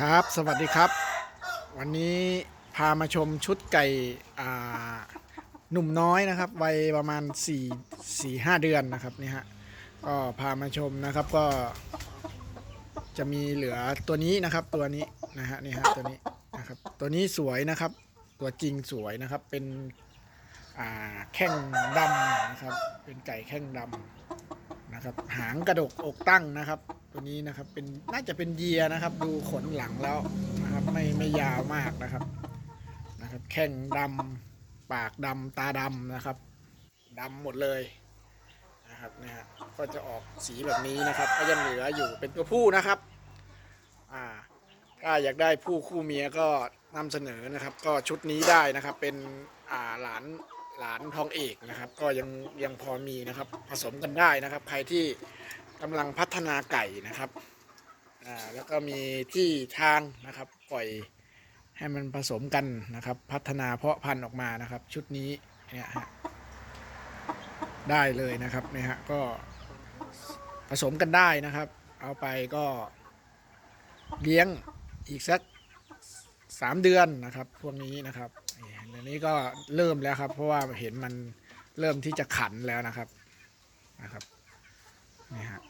ครับ สวัสดีครับ วันนี้พามาชมชุดไก่หนุ่มน้อยนะครับวัยประมาณ 4 4 5 เดือนนะครับนี่ฮะก็พามาชมนะครับก็ จะมีเหลือตัวนี้นะครับตัวนี้นะฮะนี่ฮะตัวนี้นะครับตัวนี้สวยนะครับ ตัวจริงสวยนะครับเป็นแข้งดำนะครับเป็นไก่แข้งดำนะครับหางกระดกอกตั้งนะครับ ตัวนี้นะครับเป็นน่าจะเป็นเยียนะครับ ดูขนหลังแล้วนะครับไม่ไม่ยาวมากนะครับนะครับ แข้งดำปากดำตาดำนะครับดำหมดเลยนะครับเนี่ยฮะก็จะออกสีแบบนี้นะครับ ก็ยังเหลืออยู่เป็นตัวผู้นะครับอ่าถ้าอยากได้ผู้คู่เมียก็นำเสนอนะครับ ก็ชุดนี้ได้นะครับเป็นอ่าหลานหลานทองเอกนะครับ ก็ยังยังพอมีนะครับ ผสมกันได้นะครับ ใครที่ กำลังพัฒนาไก่นะครับอ่าแล้วก็มีที่ทางนะครับปล่อยให้มันผสมกันนะครับ พัฒนาเพาะพันธุ์ออกมานะครับ ชุดนี้เนี่ยฮะได้เลยนะครับเนี่ยฮะก็ผสมกันได้นะครับ เอาไปก็เลี้ยงอีกสักสามเดือนนะครับ พวกนี้นะครับนี่อันนี้ก็เริ่มแล้วครับ เพราะว่าเห็นมันเริ่มที่จะขันแล้วนะครับนะครับนี่ฮะ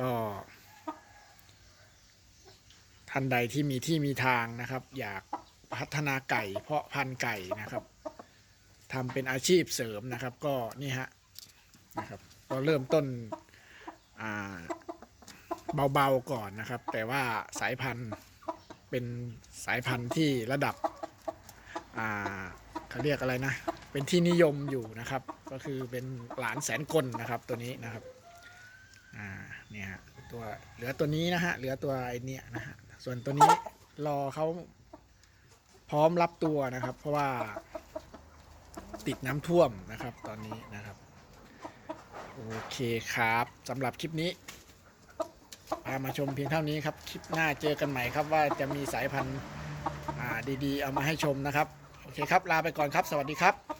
ก็ท่านใดที่มีที่มีทางนะครับ อยากพัฒนาไก่ เพาะพันธุ์ไก่นะครับทำเป็นอาชีพเสริมนะครับ ก็นี่ฮะนะครับก็เริ่มต้นอ่าเบาๆก่อนนะครับ แต่ว่าสายพันธุ์เป็นสายพันธุ์ที่ระดับเขาเรียกอะไรนะ เป็นที่นิยมอยู่นะครับ ก็คือเป็นหลานแสนกลนะครับตัวนี้นะครับ อ่าเนี่ยฮะตัวเหลือตัวนี้นะฮะเหลือตัวไอเนี้ยนะฮะส่วนตัวนี้รอเขาพร้อมรับตัวนะครับ เพราะว่าติดน้ำท่วมนะครับ ตอนนี้นะครับ โอเคครับสำหรับคลิปนี้พามาชมเพียงเท่านี้ครับ คลิปหน้าเจอกันใหม่ครับว่าจะมีสายพันธุ์ดีๆ เอามาให้ชมนะครับ โอเคครับ ลาไปก่อนครับ สวัสดีครับ